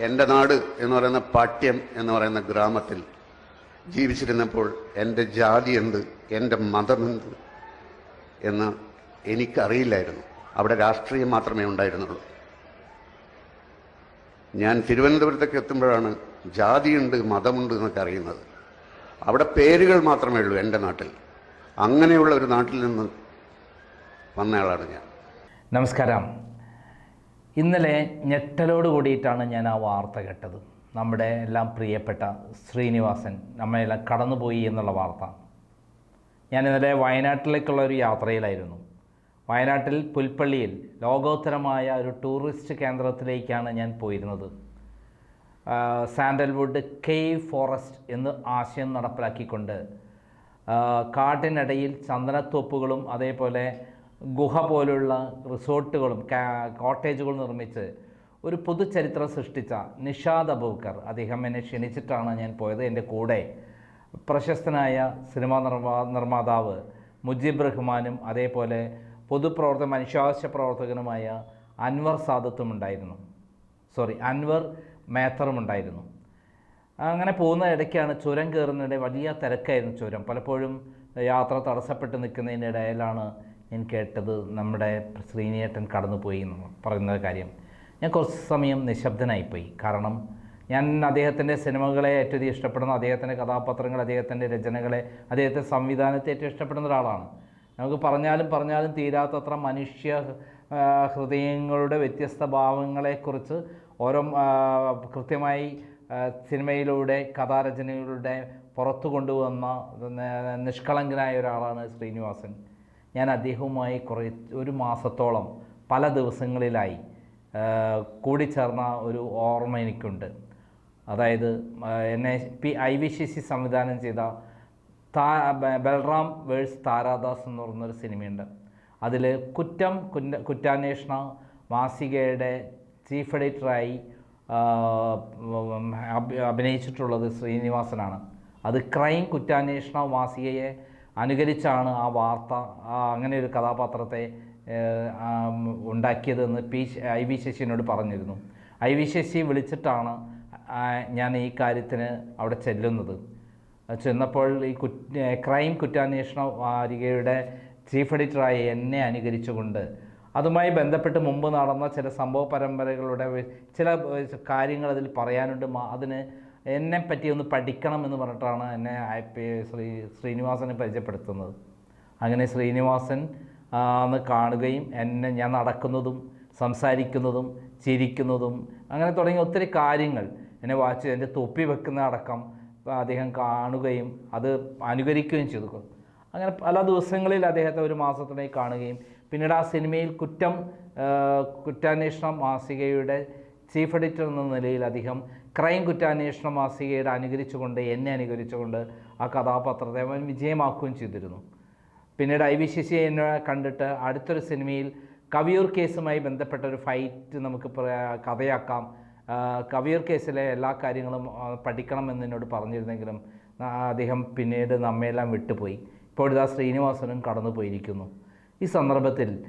എന്റെ നാട് എന്ന് പറയുന്ന പാട്യം എന്ന് പറയുന്ന ഗ്രാമത്തിൽ ജീവിച്ചിരുന്നപ്പോൾ എന്റെ ജാതി എന്ത് എന്റെ മതമെന്ത് എന്ന് എനിക്കറിയില്ലായിരുന്നു. അവിടെ രാഷ്ട്രീയം മാത്രമേ ഉണ്ടായിരുന്നുള്ളൂ. ഞാൻ തിരുവനന്തപുരത്തേക്ക് എത്തുമ്പോഴാണ് ജാതിയുണ്ട് മതമുണ്ട് എന്നൊക്കെ അറിയുന്നത്. അവിടെ പേരുകൾ മാത്രമേ ഉള്ളൂ എന്റെ നാട്ടിൽ. അങ്ങനെയുള്ള ഒരു നാട്ടിൽ നിന്ന് വന്നയാളാണ് ഞാൻ. നമസ്കാരം. ഇന്നലെ ഞെട്ടലോട് കൂടിയിട്ടാണ് ഞാൻ ആ വാർത്ത കേട്ടത്. നമ്മുടെ എല്ലാം പ്രിയപ്പെട്ട ശ്രീനിവാസൻ നമ്മളെല്ലാം കടന്നുപോയി എന്നുള്ള വാർത്ത. ഞാൻ ഇന്നലെ വയനാട്ടിലേക്കുള്ള ഒരു യാത്രയിലായിരുന്നു. വയനാട്ടിൽ പുൽപ്പള്ളിയിൽ ലോകോത്തരമായ ഒരു ടൂറിസ്റ്റ് കേന്ദ്രത്തിലേക്കാണ് ഞാൻ പോയിരുന്നത്. സാൻഡൽവുഡ് കേവ് ഫോറസ്റ്റ് എന്ന് ആശയം നടപ്പിലാക്കിക്കൊണ്ട് കാട്ടിനിടയിൽ ചന്ദനത്തോപ്പുകളും അതേപോലെ ഗുഹ പോലുള്ള റിസോർട്ടുകളും കോട്ടേജുകളും നിർമ്മിച്ച് ഒരു പുതുചരിത്രം സൃഷ്ടിച്ച നിഷാദ് അബൂക്കർ അദ്ദേഹം എന്നെ ക്ഷണിച്ചിട്ടാണ് ഞാൻ പോയത്. എന്റെ കൂടെ പ്രശസ്തനായ സിനിമാ നിർമ്മാ നിർമ്മാതാവ് മുജീബ് റഹ്മാനും അതേപോലെ പൊതുപ്രവർത്തക മനുഷ്യാവശ്യ പ്രവർത്തകനുമായ അൻവർ സാദത്തും ഉണ്ടായിരുന്നു. സോറി അൻവർ മേത്തറും ഉണ്ടായിരുന്നു. അങ്ങനെ പോകുന്ന ഇടയ്ക്കാണ് ചുരം കയറുന്നതിന്റെ വലിയ തിരക്കായിരുന്നു ചുരം. പലപ്പോഴും യാത്ര തടസ്സപ്പെട്ട് നിൽക്കുന്നതിന്റെ ഇടയിലാണ് ഞാൻ കേട്ടത് നമ്മുടെ ശ്രീനിയേട്ടൻ കടന്നുപോയി എന്ന് പറയുന്ന കാര്യം. ഞാൻ കുറച്ച് സമയം നിശബ്ദനായിപ്പോയി. കാരണം ഞാൻ അദ്ദേഹത്തിന്റെ സിനിമകളെ ഏറ്റവും അധികം ഇഷ്ടപ്പെടുന്ന. അദ്ദേഹത്തിന്റെ കഥാപാത്രങ്ങൾ അദ്ദേഹത്തിന്റെ രചനകളെ അദ്ദേഹത്തെ സംവിധാനത്തെ ഏറ്റവും ഇഷ്ടപ്പെടുന്ന ഒരാളാണ്. നമുക്ക് പറഞ്ഞാലും പറഞ്ഞാലും തീരാത്തത്ര മനുഷ്യ ഹൃദയങ്ങളുടെ വ്യത്യസ്ത ഭാവങ്ങളെക്കുറിച്ച് ഓരോ കൃത്യമായി സിനിമയിലൂടെ കഥാരചനയിലൂടെ പുറത്തു കൊണ്ടുവന്ന നിഷ്കളങ്കനായ ഒരാളാണ് ശ്രീനിവാസൻ. ഞാൻ അദ്ദേഹവുമായി കുറേ ഒരു മാസത്തോളം പല ദിവസങ്ങളിലായി കൂടിച്ചേർന്ന ഒരു ഓർമ്മ എനിക്കുണ്ട്. അതായത് എൻ എന്നെ പി ഐ വി ശി സി സംവിധാനം ചെയ്ത താ ബൽറാം വേഴ്സ് താരാദാസ് എന്ന് പറയുന്നൊരു സിനിമയുണ്ട്. അതിൽ കുറ്റം കുറ്റ കുറ്റാന്വേഷണ മാസികയുടെ ചീഫ് എഡിറ്ററായി അഭിനയിച്ചിട്ടുള്ളത് ശ്രീനിവാസനാണ്. അത് ക്രൈം കുറ്റാന്വേഷണ മാസികയെ അനുകരിച്ചാണ് ആ വാർത്ത അങ്ങനെ ഒരു കഥാപാത്രത്തെ ഉണ്ടാക്കിയതെന്ന് പി ഐ വി ശശിനോട് പറഞ്ഞിരുന്നു. ഐ വി ശശി വിളിച്ചിട്ടാണ് ഞാൻ ഈ കാര്യത്തിന് അവിടെ ചെല്ലുന്നത്. ചെന്നപ്പോൾ ഈ കുറ്റ ക്രൈം കുറ്റാന്വേഷണ വാരികയുടെ ചീഫ് എഡിറ്ററായി എന്നെ അനുകരിച്ചുകൊണ്ട് അതുമായി ബന്ധപ്പെട്ട് മുമ്പ് നടന്ന ചില സംഭവ പരമ്പരകളുടെ ചില കാര്യങ്ങൾ അതിൽ പറയാനുണ്ട്. അതിന് എന്നെ പറ്റി ഒന്ന് പഠിക്കണം എന്ന് പറഞ്ഞിട്ടാണ് എന്നെ ശ്രീ ശ്രീനിവാസനെ പരിചയപ്പെടുത്തുന്നത്. അങ്ങനെ ശ്രീനിവാസൻ ഒന്ന് കാണുകയും എന്നെ ഞാൻ നടക്കുന്നതും സംസാരിക്കുന്നതും ചിരിക്കുന്നതും അങ്ങനെ തുടങ്ങിയ ഒത്തിരി കാര്യങ്ങൾ എന്നെ വാച്ച് എന്റെ തൊപ്പി വെക്കുന്ന അടക്കം അദ്ദേഹം കാണുകയും അത് അനുകരിക്കുകയും ചെയ്തു. അങ്ങനെ പല ദിവസങ്ങളിൽ അദ്ദേഹത്തെ ഒരു മാസത്തിനായി കാണുകയും പിന്നീട് ആ സിനിമയിൽ കുറ്റം കുറ്റാന്വേഷണ മാസികയുടെ ചീഫ് എഡിറ്റർ എന്ന നിലയിൽ അദ്ദേഹം ക്രൈം കുറ്റാന്വേഷണ മാസികയുടെ അനുകരിച്ചുകൊണ്ട് എന്നെ അനുകരിച്ചുകൊണ്ട് ആ കഥാപാത്രത്തെ അവൻ വിജയമാക്കുകയും ചെയ്തിരുന്നു. പിന്നീട് ഐ വി ശശി എന്നെ കണ്ടിട്ട് അടുത്തൊരു സിനിമയിൽ കവിയൂർ കേസുമായി ബന്ധപ്പെട്ട ഒരു ഫൈറ്റ് നമുക്ക് കഥയാക്കാം. കവിയൂർ കേസിലെ എല്ലാ കാര്യങ്ങളും പഠിക്കണം എന്നോട് പറഞ്ഞിരുന്നെങ്കിലും അദ്ദേഹം പിന്നീട് നമ്മയെല്ലാം വിട്ടുപോയി. ഇപ്പോൾ ശ്രീനിവാസനും കടന്നു പോയിരിക്കുന്നു ഈ സന്ദർഭത്തിൽ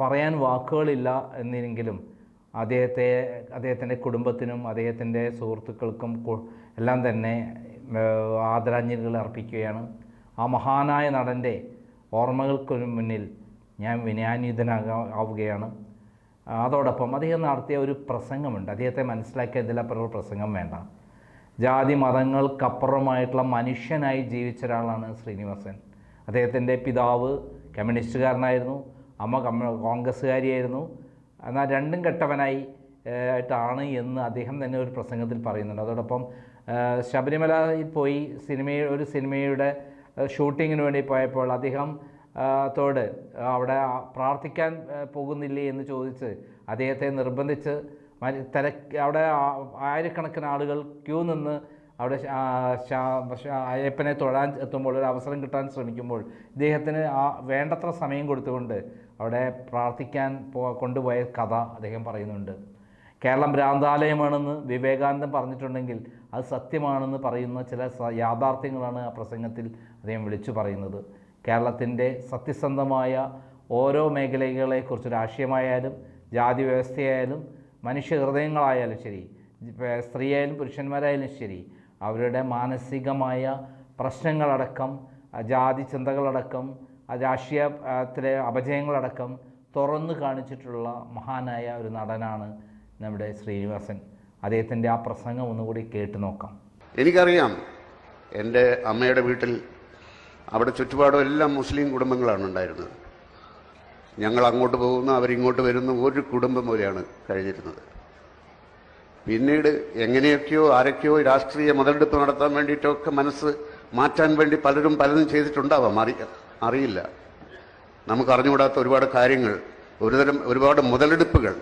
പറയാൻ വാക്കുകളില്ല എന്നില്ലെങ്കിലും അദ്ദേഹത്തെ അദ്ദേഹത്തിന്റെ കുടുംബത്തിനും അദ്ദേഹത്തിന്റെ സുഹൃത്തുക്കൾക്കും എല്ലാം തന്നെ ആദരാഞ്ജലികൾ അർപ്പിക്കുകയാണ്. ആ മഹാനായ നടന്റെ ഓർമ്മകൾക്ക് മുന്നിൽ ഞാൻ വിനയാന്വിതനാകാ ആവുകയാണ് അതോടൊപ്പം അദ്ദേഹം നടത്തിയ ഒരു പ്രസംഗമുണ്ട്. അദ്ദേഹത്തെ മനസ്സിലാക്കിയ ഇതിലപ്പുറം ഒരു പ്രസംഗം വേണ്ട. ജാതി മതങ്ങൾക്കപ്പുറമായിട്ടുള്ള മനുഷ്യനായി ജീവിച്ച ഒരാളാണ് ശ്രീനിവാസൻ. അദ്ദേഹത്തിന്റെ പിതാവ് കമ്മ്യൂണിസ്റ്റുകാരനായിരുന്നു. അമ്മ കമ്മ്യൂ കോൺഗ്രസ്സുകാരിയായിരുന്നു. എന്നാൽ രണ്ടും കെട്ടവനായി ആയിട്ടാണ് എന്ന് അദ്ദേഹം തന്നെ ഒരു പ്രസംഗത്തിൽ പറയുന്നുണ്ട്. അതോടൊപ്പം ശബരിമലയിൽ പോയി സിനിമ ഒരു സിനിമയുടെ ഷൂട്ടിങ്ങിന് വേണ്ടി പോയപ്പോൾ അദ്ദേഹം തോട് അവിടെ പ്രാർത്ഥിക്കാൻ പോകുന്നില്ലേ എന്ന് ചോദിച്ച് അദ്ദേഹത്തെ നിർബന്ധിച്ച് തിരക്ക് അവിടെ ആയിരക്കണക്കിന് ആളുകൾ ക്യൂ നിന്ന് അവിടെ അയ്യപ്പനെ തൊഴാൻ എത്തുമ്പോൾ ഒരു അവസരം കിട്ടാൻ ശ്രമിക്കുമ്പോൾ ഇദ്ദേഹത്തിന് ആ വേണ്ടത്ര സമയം കൊടുത്തുകൊണ്ട് അവിടെ പ്രാർത്ഥിക്കാൻ പോ കൊണ്ടുപോയ കഥ അദ്ദേഹം പറയുന്നുണ്ട്. കേരളം ഭ്രാന്താലയമാണെന്ന് വിവേകാനന്ദൻ പറഞ്ഞിട്ടുണ്ടെങ്കിൽ അത് സത്യമാണെന്ന് പറയുന്ന ചില യാഥാർത്ഥ്യങ്ങളാണ് ആ പ്രസംഗത്തിൽ അദ്ദേഹം വിളിച്ചു പറയുന്നത്. കേരളത്തിന്റെ സത്യസന്ധമായ ഓരോ മേഖലകളെക്കുറിച്ച് രാഷ്ട്രീയമായാലും ജാതി വ്യവസ്ഥയായാലും മനുഷ്യ ഹൃദയങ്ങളായാലും ശരി സ്ത്രീയായാലും പുരുഷന്മാരായാലും ശരി അവരുടെ മാനസികമായ പ്രശ്നങ്ങളടക്കം ജാതി ചിന്തകളടക്കം രാഷ്ട്രീയത്തിലെ അപജയങ്ങളടക്കം തുറന്നു കാണിച്ചിട്ടുള്ള മഹാനായ ഒരു നടനാണ് നമ്മുടെ ശ്രീനിവാസൻ. അദ്ദേഹത്തിന്റെ ആ പ്രസംഗം ഒന്നുകൂടി കേട്ടു നോക്കാം. എനിക്കറിയാം എന്റെ അമ്മയുടെ വീട്ടിൽ അവിടെ ചുറ്റുപാടും എല്ലാം മുസ്ലിം കുടുംബങ്ങളാണ് ഉണ്ടായിരുന്നത്. ഞങ്ങൾ അങ്ങോട്ട് പോകുന്നു അവരിങ്ങോട്ട് വരുന്ന ഒരു കുടുംബം പോലെയാണ് കഴിഞ്ഞിരുന്നത്. പിന്നീട് എങ്ങനെയൊക്കെയോ ആരൊക്കെയോ രാഷ്ട്രീയ മുതലെടുപ്പ് നടത്താൻ വേണ്ടിയിട്ടൊക്കെ മനസ്സ് മാറ്റാൻ വേണ്ടി പലരും പലതും ചെയ്തിട്ടുണ്ടാവാം. അറി അറിയില്ല. നമുക്ക് അറിഞ്ഞുകൂടാത്ത ഒരുപാട് കാര്യങ്ങൾ ഒരുതരം ഒരുപാട് മുതലെടുപ്പുകൾ.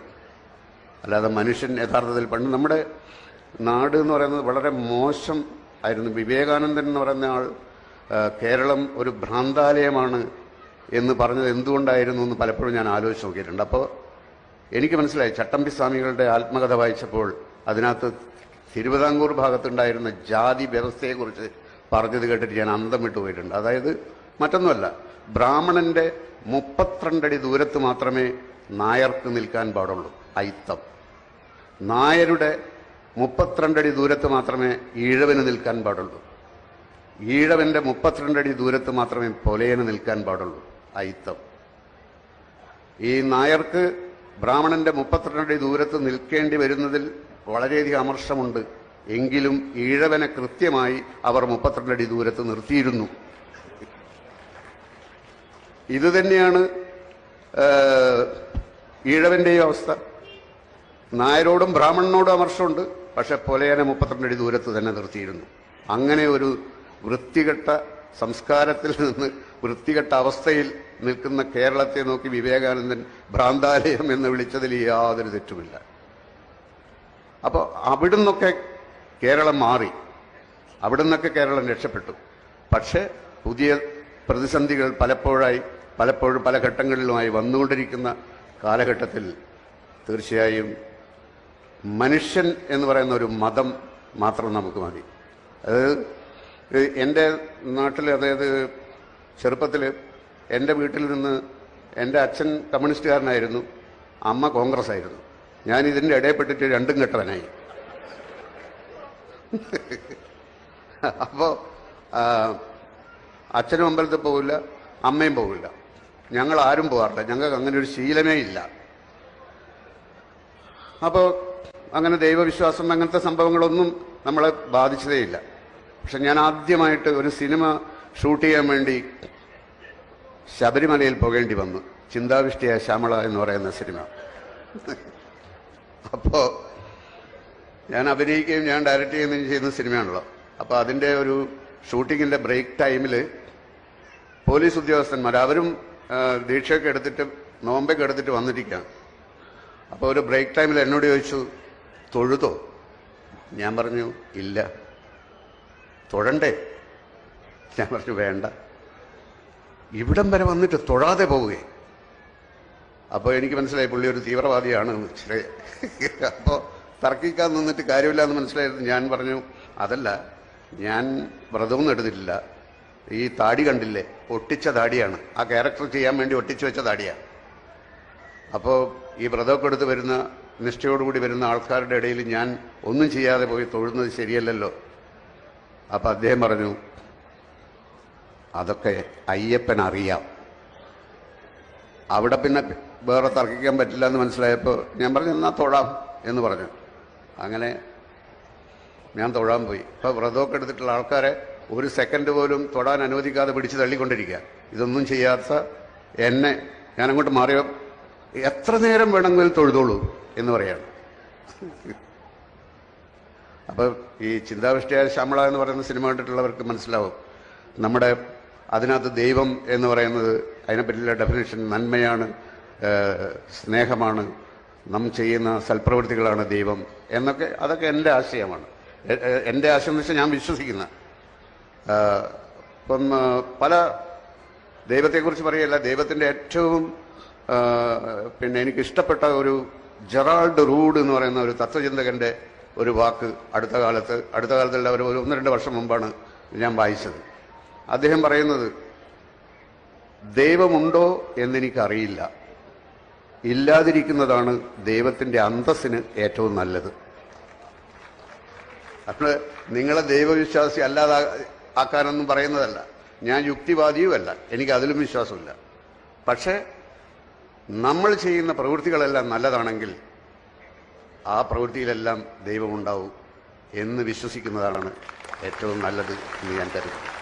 അല്ലാതെ മനുഷ്യൻ യഥാർത്ഥത്തിൽ പണ്ട് നമ്മുടെ നാട് എന്ന് പറയുന്നത് വളരെ മോശം ആയിരുന്നു. വിവേകാനന്ദൻ എന്ന് പറയുന്ന ആൾ കേരളം ഒരു ഭ്രാന്താലയമാണ് എന്ന് പറഞ്ഞത് എന്തുകൊണ്ടായിരുന്നു എന്ന് പലപ്പോഴും ഞാൻ ആലോചിച്ച് നോക്കിയിട്ടുണ്ട്. അപ്പോൾ എനിക്ക് മനസ്സിലായി ചട്ടമ്പി സ്വാമികളുടെ ആത്മകഥ വായിച്ചപ്പോൾ അതിനകത്ത് തിരുവിതാംകൂർ ഭാഗത്തുണ്ടായിരുന്ന ജാതി വ്യവസ്ഥയെക്കുറിച്ച് പറഞ്ഞത് കേട്ടിട്ട് ഞാൻ അന്തം വിട്ടു പോയിട്ടുണ്ട്. അതായത് മറ്റൊന്നുമല്ല ബ്രാഹ്മണന്റെ മുപ്പത്തിരണ്ടടി ദൂരത്ത് മാത്രമേ നായർക്ക് നിൽക്കാൻ പാടുള്ളൂ അയിത്തം. നായരുടെ മുപ്പത്തിരണ്ടടി ദൂരത്ത് മാത്രമേ ഈഴവന് നിൽക്കാൻ പാടുള്ളൂ. ഈഴവന്റെ മുപ്പത്തിരണ്ടടി ദൂരത്ത് മാത്രമേ പൊലയന് നിൽക്കാൻ പാടുള്ളൂ അയിത്തം. ഈ നായർക്ക് ബ്രാഹ്മണന്റെ മുപ്പത്തിരണ്ടടി ദൂരത്ത് നിൽക്കേണ്ടി വരുന്നതിൽ വളരെയധികം അമർഷമുണ്ട്. എങ്കിലും ഈഴവനെ കൃത്യമായി അവർ മുപ്പത്തിരണ്ടടി ദൂരത്ത് നിർത്തിയിരുന്നു. ഇത് തന്നെയാണ് അവസ്ഥ. നായരോടും ബ്രാഹ്മണനോടും അമർഷമുണ്ട് പക്ഷെ പൊലയനെ മുപ്പത്തിരണ്ടടി ദൂരത്ത് തന്നെ നിർത്തിയിരുന്നു. അങ്ങനെ ഒരു വൃത്തികെട്ട സംസ്കാരത്തിൽ നിന്ന് വൃത്തികെട്ട അവസ്ഥയിൽ നിൽക്കുന്ന കേരളത്തെ നോക്കി വിവേകാനന്ദൻ ഭ്രാന്താലയം എന്ന് വിളിച്ചതിൽ യാതൊരു തെറ്റുമില്ല. അപ്പോൾ അവിടെ നിന്നൊക്കെ കേരളം മാറി. അവിടെ നിന്നൊക്കെ കേരളം രക്ഷപ്പെട്ടു. പക്ഷേ പുതിയ പ്രതിസന്ധികൾ പലപ്പോഴായി പലപ്പോഴും പല ഘട്ടങ്ങളിലുമായി വന്നുകൊണ്ടിരിക്കുന്ന കാലഘട്ടത്തിൽ തീർച്ചയായും മനുഷ്യൻ എന്ന് പറയുന്ന ഒരു മതം മാത്രം നമുക്ക് മതി. അത് എന്റെ നാട്ടിൽ അതായത് ചെറുപ്പത്തിൽ എന്റെ വീട്ടിൽ നിന്ന് എന്റെ അച്ഛൻ കമ്മ്യൂണിസ്റ്റുകാരനായിരുന്നു അമ്മ കോൺഗ്രസ് ആയിരുന്നു ഞാൻ ഇതിന്റെ ഇടയിൽപ്പെട്ടിട്ട് രണ്ടും കെട്ടവനായി. അപ്പോൾ അച്ഛനും അമ്പലത്തിൽ പോകില്ല അമ്മയും പോകില്ല ഞങ്ങൾ ആരും പോകാറില്ല ഞങ്ങൾക്ക് അങ്ങനെ ഒരു ശീലമേ ഇല്ല. അപ്പോൾ അങ്ങനെ ദൈവവിശ്വാസം അങ്ങനത്തെ സംഭവങ്ങളൊന്നും നമ്മളെ ബാധിച്ചതേയില്ല പക്ഷെ ഞാൻ ആദ്യമായിട്ട് ഒരു സിനിമ ഷൂട്ട് ചെയ്യാൻ വേണ്ടി ശബരിമലയിൽ പോകേണ്ടി വന്നു. ചിന്താവിഷ്ടിയ ശ്യാമള എന്ന് പറയുന്ന സിനിമ. അപ്പോൾ ഞാൻ അഭിനയിക്കുകയും ഞാൻ ഡയറക്റ്റ് ചെയ്യുകയും ചെയ്യുന്ന സിനിമയാണല്ലോ. അപ്പോൾ അതിന്റെ ഒരു ഷൂട്ടിങ്ങിന്റെ ബ്രേക്ക് ടൈമിൽ പോലീസ് ഉദ്യോഗസ്ഥന്മാർ അവരും ദീക്ഷയൊക്കെ എടുത്തിട്ട് നോമ്പൊക്കെ എടുത്തിട്ട് വന്നിരിക്കുകയാണ് അപ്പോൾ ഒരു ബ്രേക്ക് ടൈമിൽ എന്നോട് ചോദിച്ചു തൊഴുതോ? ഞാൻ പറഞ്ഞു ഇല്ല. തൊഴണ്ടേ? ഞാൻ പറഞ്ഞു വേണ്ട. ഇവിടം വരെ വന്നിട്ട് തൊഴാതെ പോവുകയെ. അപ്പോൾ എനിക്ക് മനസ്സിലായി പുള്ളി ഒരു തീവ്രവാദിയാണ്. മനസ്സിലായി അപ്പോൾ തർക്കിക്കാൻ നിന്നിട്ട് കാര്യമില്ല എന്ന് മനസ്സിലായിരുന്നു ഞാൻ പറഞ്ഞു അതല്ല ഞാൻ വ്രതമൊന്നും എടുത്തിട്ടില്ല. ഈ താടി കണ്ടില്ലേ? ഒട്ടിച്ച താടിയാണ്. ആ ക്യാരക്ടർ ചെയ്യാൻ വേണ്ടി ഒട്ടിച്ചു വെച്ച താടിയാണ് അപ്പോൾ ഈ വ്രതമൊക്കെ എടുത്ത് വരുന്ന നിഷ്ഠയോടുകൂടി വരുന്ന ആൾക്കാരുടെ ഇടയിൽ ഞാൻ ഒന്നും ചെയ്യാതെ പോയി തൊഴുന്നത് ശരിയല്ലല്ലോ. അപ്പം അദ്ദേഹം പറഞ്ഞു അതൊക്കെ അയ്യപ്പൻ അറിയാം അവിടെ പിന്നെ വേറെ തർക്കിക്കാൻ പറ്റില്ല എന്ന് മനസ്സിലായപ്പോൾ ഞാൻ പറഞ്ഞു എന്നാൽ തൊഴാം എന്ന് പറഞ്ഞു. അങ്ങനെ ഞാൻ തൊഴാൻ പോയി. ഇപ്പോൾ വ്രതമൊക്കെ എടുത്തിട്ടുള്ള ആൾക്കാരെ ഒരു സെക്കൻഡ് പോലും തൊടാൻ അനുവദിക്കാതെ പിടിച്ച് തള്ളിക്കൊണ്ടിരിക്കുക. ഇതൊന്നും ചെയ്യാത്ത എന്നെ ഞാൻ അങ്ങോട്ട് മാറിയോ? എത്ര നേരം വേണമെങ്കിലും തൊഴുതോളൂ എന്ന് പറയാണ്. അപ്പോൾ ഈ ചിന്താവിഷ്ടിയായ ശ്യാമള എന്ന് പറയുന്ന സിനിമ കണ്ടിട്ടുള്ളവർക്ക് മനസ്സിലാവും. നമ്മുടെ അതിനകത്ത് ദൈവം എന്ന് പറയുന്നത് അതിനെപ്പറ്റിയുള്ള ഡെഫിനേഷൻ നന്മയാണ്. സ്നേഹമാണ്. നാം ചെയ്യുന്ന സൽപ്രവൃത്തികളാണ് ദൈവം എന്നൊക്കെ അതൊക്കെ എന്റെ ആശയമാണ്. എന്റെ ആശയം എന്ന് വെച്ചാൽ ഞാൻ വിശ്വസിക്കുന്ന. ഇപ്പം പല ദൈവത്തെക്കുറിച്ച് പറയല്ല ദൈവത്തിന്റെ ഏറ്റവും പിന്നെ എനിക്ക് ഇഷ്ടപ്പെട്ട ഒരു ജെറാൾഡ് റൂഡ് എന്ന് പറയുന്ന ഒരു തത്വചിന്തകന്റെ ഒരു വാക്ക് അടുത്ത കാലത്ത് അടുത്ത കാലത്തല്ല ഒരു ഒന്ന് രണ്ട് വർഷം മുമ്പാണ് ഞാൻ വായിച്ചത്. അദ്ദേഹം പറയുന്നത് ദൈവമുണ്ടോ എന്നെനിക്കറിയില്ല. ഇല്ലാതിരിക്കുന്നതാണ് ദൈവത്തിന്റെ അന്തസ്സിന് ഏറ്റവും നല്ലത്. അപ്പോൾ നിങ്ങളെ ദൈവവിശ്വാസി അല്ലാതെ ആക്കാനൊന്നും പറയുന്നതല്ല. ഞാൻ യുക്തിവാദിയുമല്ല. എനിക്ക് അതിലും വിശ്വാസമില്ല. പക്ഷേ നമ്മൾ ചെയ്യുന്ന പ്രവൃത്തികളെല്ലാം നല്ലതാണെങ്കിൽ ആ പ്രവൃത്തിയിലെല്ലാം ദൈവമുണ്ടാവും എന്ന് വിശ്വസിക്കുന്നതാണ് ഏറ്റവും നല്ലത് എന്ന് ഞാൻ കരുതുന്നു.